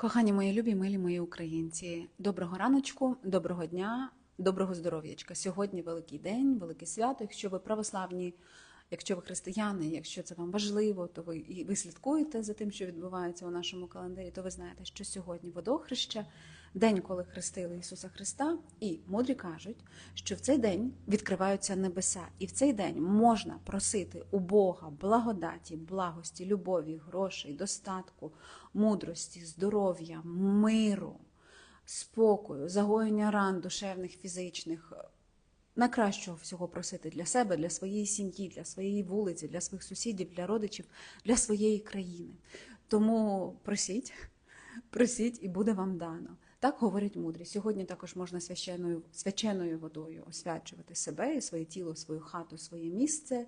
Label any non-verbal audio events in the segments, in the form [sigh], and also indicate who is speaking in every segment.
Speaker 1: Кохані мої любі, милі мої українці, доброго раночку, доброго дня, доброго здоров'ячка. Сьогодні великий день, велике свято. Якщо ви православні, якщо ви християни, якщо це вам важливо, то ви і ви слідкуєте за тим, що відбувається у нашому календарі, то ви знаєте, що сьогодні водохреща, день, коли хрестили Ісуса Христа, і мудрі кажуть, що в цей день відкриваються небеса, і в цей день можна просити у Бога благодаті, благості, любові, грошей, достатку, мудрості, здоров'я, миру, спокою, загоєння ран душевних, фізичних. Найкращого всього просити для себе, для своєї сім'ї, для своєї вулиці, для своїх сусідів, для родичів, для своєї країни. Тому просіть, просіть, і буде вам дано. Так говорять мудрі. Сьогодні також можна священною, свяченою водою освячувати себе і своє тіло, свою хату, своє місце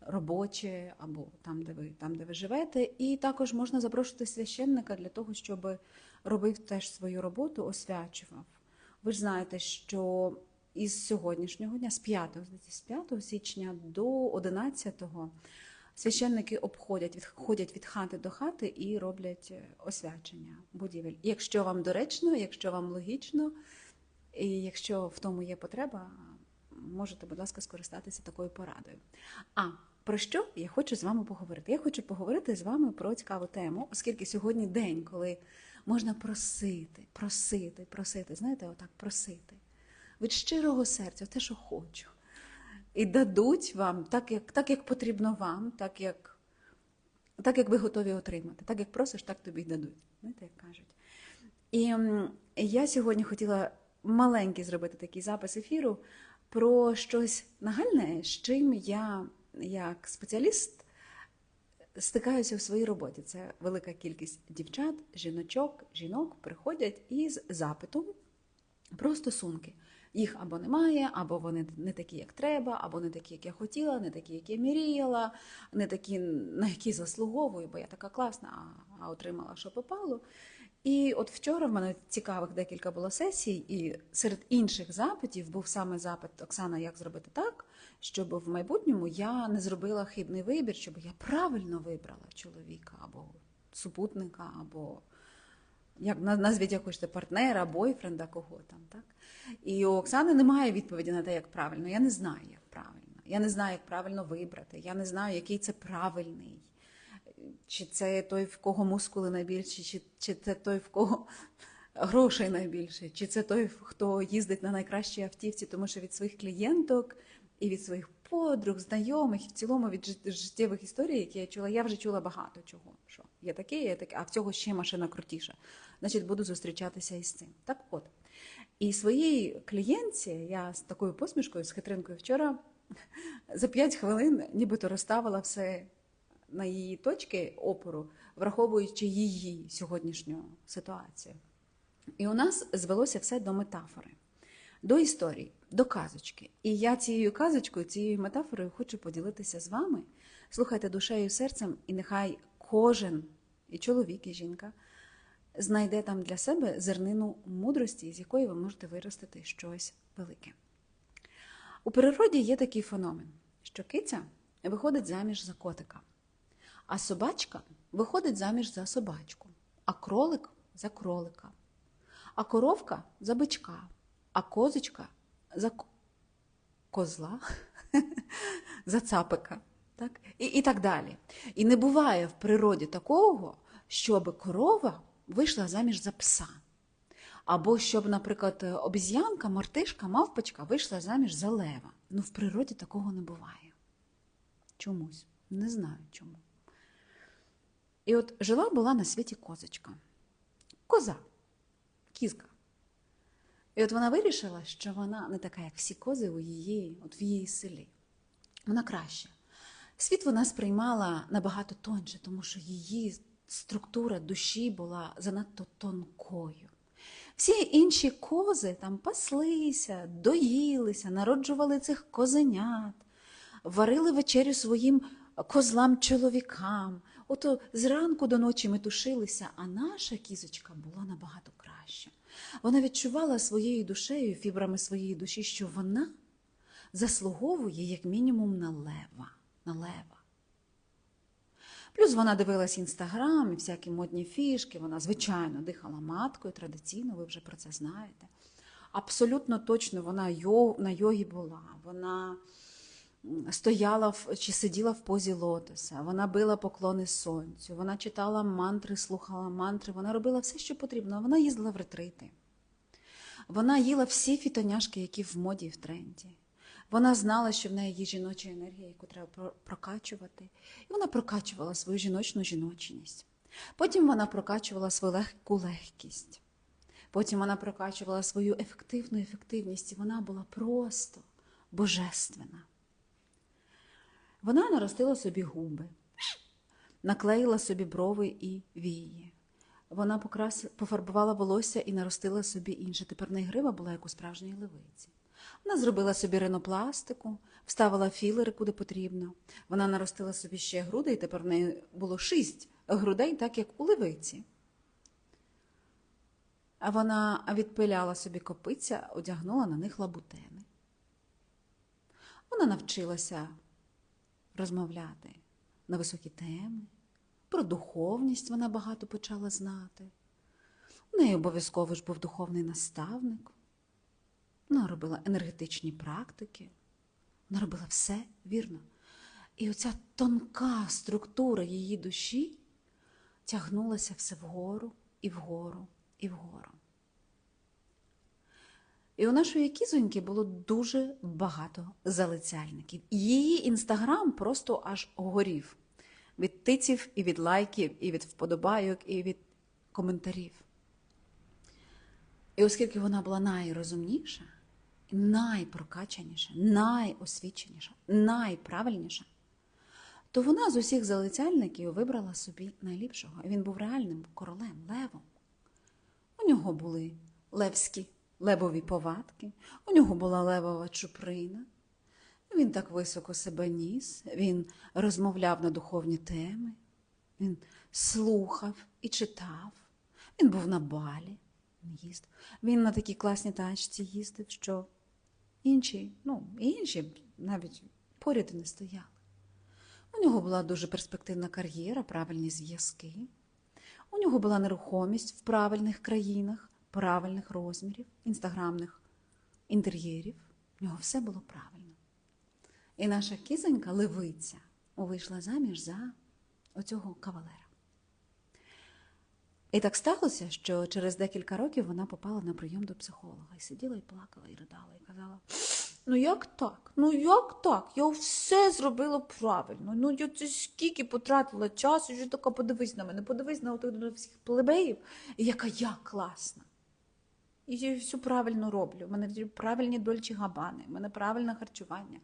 Speaker 1: робоче або там, де ви там, де ви живете. І також можна запрошувати священника для того, щоб робив теж свою роботу, освячував. Ви ж знаєте, що із сьогоднішнього дня, з 5, з 5 січня до 11 священники обходять, від- ходять від хати до хати і роблять е, освячення будівель. Якщо вам доречно, якщо вам логічно, і якщо в тому є потреба, можете, будь ласка, скористатися такою порадою. А про що я хочу з вами поговорити? Я хочу поговорити з вами про цікаву тему, оскільки сьогодні день, коли можна просити, просити, просити. Знаєте, отак просити від щирого серця, те, що хочу. І дадуть вам так, як, так, як потрібно вам, так як, так, як ви готові отримати. Так, як просиш, так тобі й дадуть. Знаєте, як кажуть. І я сьогодні хотіла маленький зробити такий запис ефіру про щось нагальне, з чим я, як спеціаліст, стикаюся в своїй роботі. Це велика кількість дівчат, жіночок, жінок приходять із запитом про стосунки. Їх або немає, або вони не такі, як треба, або не такі, як я хотіла, не такі, як я мріяла, не такі, на які заслуговую, бо я така класна, а, отримала, що попало. І от вчора в мене цікавих декілька було сесій, і серед інших запитів був саме запит Оксана, як зробити так, щоб в майбутньому я не зробила хибний вибір, щоб я правильно вибрала чоловіка або супутника, або як на- назвіть як партнера, бойфренда, кого там, так? І у Оксани немає відповіді на те, як правильно. Я не знаю, як правильно. Я не знаю, як правильно вибрати. Я не знаю, який це правильний. Чи це той, в кого мускули найбільші, чи, чи це той, в кого грошей найбільше, чи це той, хто їздить на найкращій автівці, тому що від своїх клієнток і від своїх подруг, знайомих, і в цілому від життєвих історій, які я чула, я вже чула багато чого. Що є таке, є таке, а в цього ще машина крутіша. Значить, буду зустрічатися із цим. Так от. І своїй клієнтці я з такою посмішкою, з хитринкою вчора за 5 хвилин нібито розставила все на її точки опору, враховуючи її сьогоднішню ситуацію. І у нас звелося все до метафори, до історії, до казочки. І я цією казочкою, цією метафорою хочу поділитися з вами. Слухайте душею і серцем, і нехай кожен, і чоловік, і жінка, знайде там для себе зернину мудрості, з якої ви можете виростити щось велике. У природі є такий феномен, що киця виходить заміж за котика, а собачка виходить заміж за собачку, а кролик за кролика, а коровка за бичка, а козочка за козла, [laughs] за цапика. Так? І, і так далі. І не буває в природі такого, щоб корова вийшла заміж за пса. Або щоб, наприклад, обіз'янка, мартишка, мавпочка вийшла заміж за лева. Ну, в природі такого не буває. Чомусь. Не знаю чому. І от жила була на світі козочка. Коза, кізка. І от вона вирішила, що вона не така, як всі кози у її, от в її селі. Вона краща. Світ вона сприймала набагато тоньше, тому що її структура душі була занадто тонкою. Всі інші кози там паслися, доїлися, народжували цих козенят, варили вечерю своїм козлам-чоловікам. Ото зранку до ночі метушилися, а наша кізочка була набагато краща. Вона відчувала своєю душею, фібрами своєї душі, що вона заслуговує як мінімум на лева. На лева. Плюс вона дивилась інстаграм і всякі модні фішки. Вона, звичайно, дихала маткою традиційно, ви вже про це знаєте. Абсолютно точно вона йо, на йогі була. Вона стояла в, чи сиділа в позі лотоса, вона била поклони сонцю, вона читала мантри, слухала мантри, вона робила все, що потрібно. Вона їздила в ретрити. Вона їла всі фітоняшки, які в моді і в тренді. Вона знала, що в неї є жіноча енергія, яку треба прокачувати. І вона прокачувала свою жіночну жіночність. Потім вона прокачувала свою легку легкість. Потім вона прокачувала свою ефективну ефективність, і вона була просто божественна. Вона наростила собі губи, наклеїла собі брови і вії. Вона покрас... пофарбувала волосся і наростила собі інше. Тепер в неї грива була як у справжньої левиці. Вона зробила собі ринопластику, вставила філери куди потрібно. Вона наростила собі ще груди, і тепер в неї було шість грудей, так як у левиці. А вона відпиляла собі копиця, одягнула на них лабутени. Вона навчилася розмовляти на високі теми, про духовність вона багато почала знати. У неї обов'язково ж був духовний наставник. Вона робила енергетичні практики, вона робила все вірно. І оця тонка структура її душі тягнулася все вгору і вгору і вгору. І у нашої кізоньки було дуже багато залицяльників. Її інстаграм просто аж горів від тиців, і від лайків, і від вподобайок, і від коментарів. І оскільки вона була найрозумніша, найпрокачаніша, найосвіченіша, найправильніша, то вона з усіх залицяльників вибрала собі найліпшого. Він був реальним королем, левом. У нього були левські левові повадки, у нього була левова чуприна. Він так високо себе ніс, він розмовляв на духовні теми, він слухав і читав, він був на балі, він їздив. Він на такій класній тачці їздив, що інші, ну, інші навіть поряд не стояли. У нього була дуже перспективна кар'єра, правильні зв'язки. У нього була нерухомість в правильних країнах, правильних розмірів, інстаграмних інтер'єрів. У нього все було правильно. І наша кізонька, левиця, вийшла заміж за оцього кавалера. І так сталося, що через декілька років вона попала на прийом до психолога і сиділа і плакала, і ридала, і казала: Ну як так? Ну як так? Я все зробила правильно. Ну я це скільки потратила часу, що така подивись на мене, подивись на отих всіх плебеїв, яка я класна. І я все правильно роблю. У мене правильні дольчі габани, в мене правильне харчування,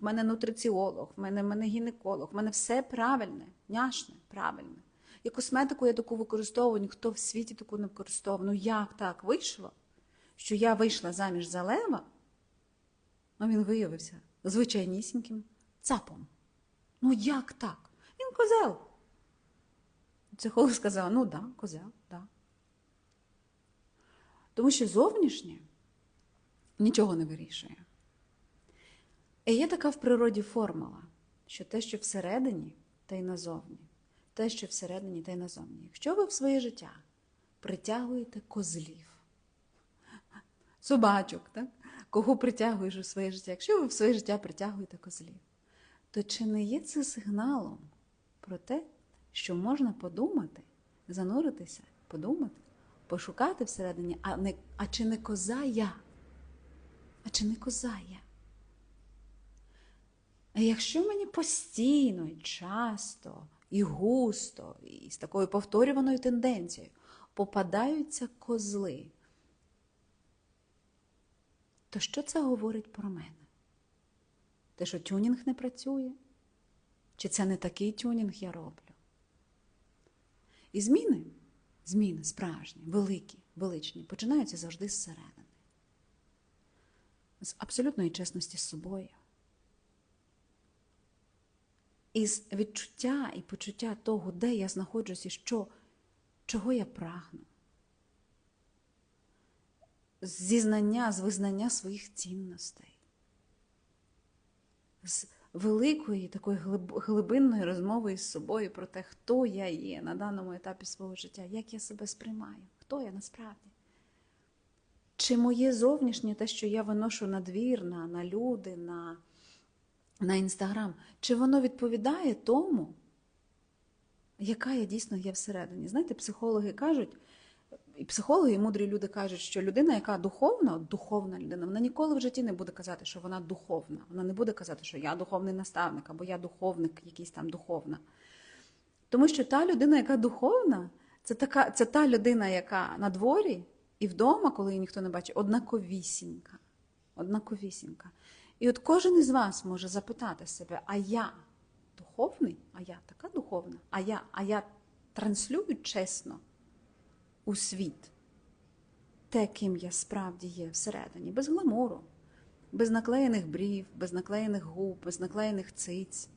Speaker 1: в мене нутриціолог, в мене, в мене гінеколог, в мене все правильне, няшне, правильне. І косметику я таку використовую, ніхто в світі таку не використовував. Ну як так вийшло, що я вийшла заміж за лева, а він виявився звичайнісіньким цапом. Ну як так? Він козел. Психолог сказав: ну да, козел, да. Тому що зовнішнє нічого не вирішує. І є така в природі формула, що те, що всередині, те й назовні, те, що всередині, те й назовні. Якщо ви в своє життя притягуєте козлів, собачок, так? кого притягуєш у своє життя, якщо ви в своє життя притягуєте козлів, то чи не є це сигналом про те, що можна подумати, зануритися, подумати? пошукати всередині, а, не, а чи не коза я? А чи не коза я? А якщо мені постійно і часто, і густо, і з такою повторюваною тенденцією попадаються козли, то що це говорить про мене? Те, що тюнінг не працює? Чи це не такий тюнінг я роблю? І зміни зміни справжні, великі, величні, починаються завжди зсередини. З абсолютної чесності з собою. Із відчуття і почуття того, де я знаходжусь і що, чого я прагну. Зі знання, з визнання своїх цінностей, з великої, такої глибинної розмови із собою про те, хто я є на даному етапі свого життя, як я себе сприймаю, хто я насправді. Чи моє зовнішнє те, що я виношу на двір, на, на люди, на, на інстаграм, чи воно відповідає тому, яка я дійсно є всередині? Знаєте, психологи кажуть, і психологи, і мудрі люди кажуть, що людина, яка духовна, духовна людина, вона ніколи в житті не буде казати, що вона духовна. Вона не буде казати, що я духовний наставник або я духовник, якийсь там духовна. Тому що та людина, яка духовна, це, така, це та людина, яка на дворі і вдома, коли її ніхто не бачить, однаковісінька. Однаковісінька. І от кожен із вас може запитати себе, а я духовний, а я така духовна, а я, а я транслюю чесно у світ те, ким я справді є всередині, без гламуру, без наклеєних брів, без наклеєних губ, без наклеєних циць.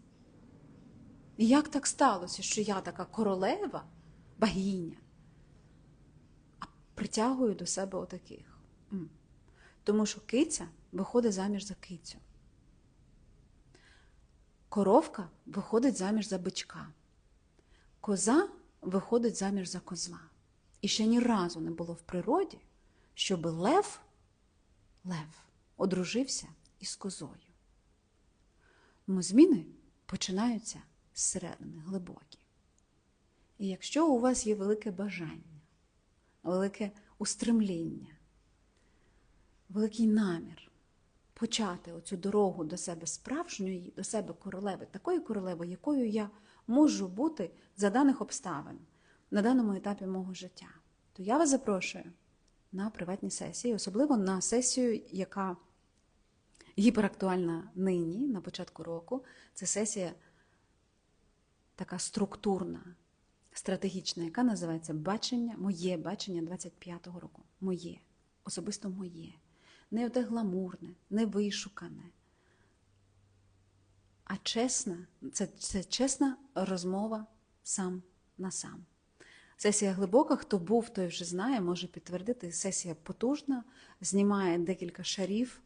Speaker 1: І як так сталося, що я така королева, богиня, а притягую до себе отаких? Тому що киця виходить заміж за кицю. Коровка виходить заміж за бичка. Коза виходить заміж за козла. І ще ні разу не було в природі, щоб лев, лев одружився із козою. Тому зміни починаються зсередини, глибокі. І якщо у вас є велике бажання, велике устремління, великий намір почати оцю дорогу до себе справжньої, до себе королеви, такої королеви, якою я можу бути за даних обставин на даному етапі мого життя, то я вас запрошую на приватні сесії, особливо на сесію, яка гіперактуальна нині, на початку року. Це сесія така структурна, стратегічна, яка називається Бачення, моє бачення 25-го року. Моє, особисто моє. Не оте гламурне, не вишукане, а чесна, це, це чесна розмова сам на сам. Сесія глибока, хто був, той вже знає, може підтвердити. Сесія потужна, знімає декілька шарів,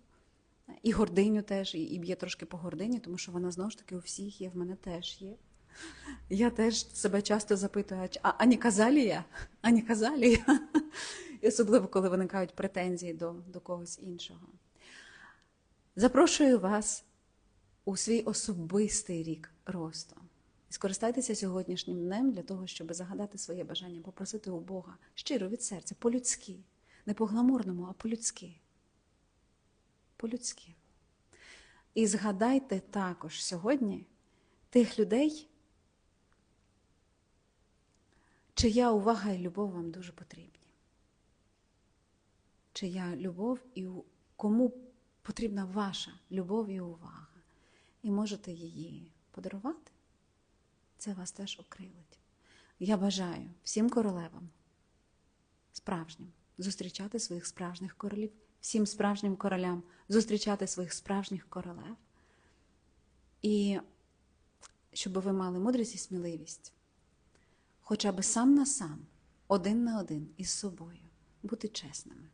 Speaker 1: і гординю теж, і, б'є трошки по гордині, тому що вона знову ж таки у всіх є, в мене теж є. Я теж себе часто запитую, а, а не казалі я? І особливо, коли виникають претензії до, до когось іншого. Запрошую вас у свій особистий рік росту. Скористайтеся сьогоднішнім днем для того, щоб загадати своє бажання, попросити у Бога щиро від серця, по-людськи, не по-гламурному, а по-людськи. По-людськи. І згадайте також сьогодні тих людей, чия увага і любов вам дуже потрібні. Чия любов і кому потрібна ваша любов і увага. І можете її подарувати це вас теж окрилить. Я бажаю всім королевам, справжнім, зустрічати своїх справжніх королів, всім справжнім королям зустрічати своїх справжніх королев. І щоб ви мали мудрість і сміливість, хоча б сам на сам, один на один із собою, бути чесними.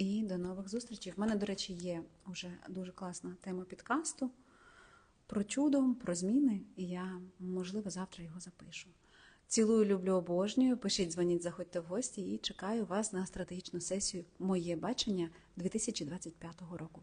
Speaker 1: І до нових зустрічей. В мене, до речі, є вже дуже класна тема підкасту про чудо, про зміни, і я, можливо, завтра його запишу. Цілую, люблю, обожнюю. Пишіть, дзвоніть, заходьте в гості і чекаю вас на стратегічну сесію Моє бачення 2025 року.